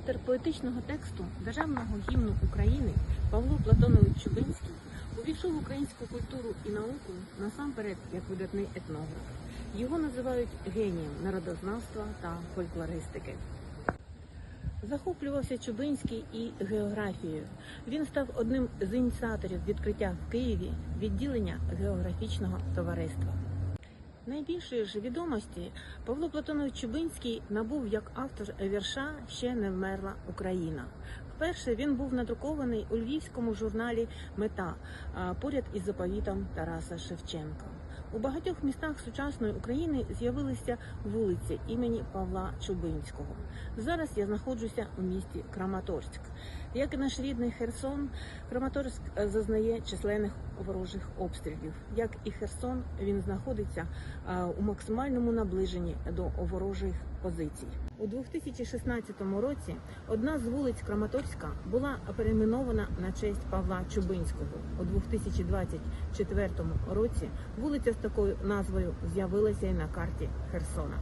Автор поетичного тексту державного гімну України Павло Платонович Чубинський увійшов в українську культуру і науку насамперед як видатний етнограф. Його називають генієм народознавства та фольклористики. Захоплювався Чубинський і географією. Він став одним з ініціаторів відкриття в Києві відділення географічного товариства. Найбільшої ж відомості Павло Платонович Чубинський набув як автор вірша Ще не вмерла Україна. Вперше він був надрукований у львівському журналі Мета поряд із заповітом Тараса Шевченка. У багатьох містах сучасної України з'явилися вулиці імені Павла Чубинського. Зараз я знаходжуся у місті Краматорськ. Як і наш рідний Херсон, Краматорськ е, зазнає численних ворожих обстрілів. Як і Херсон, він знаходиться е, у максимальному наближенні до ворожих позицій. У 2016 році одна з вулиць Краматорська була перейменована на честь Павла Чубинського. У 2024 році вулиця з такою назвою з'явилася і на карті Херсона.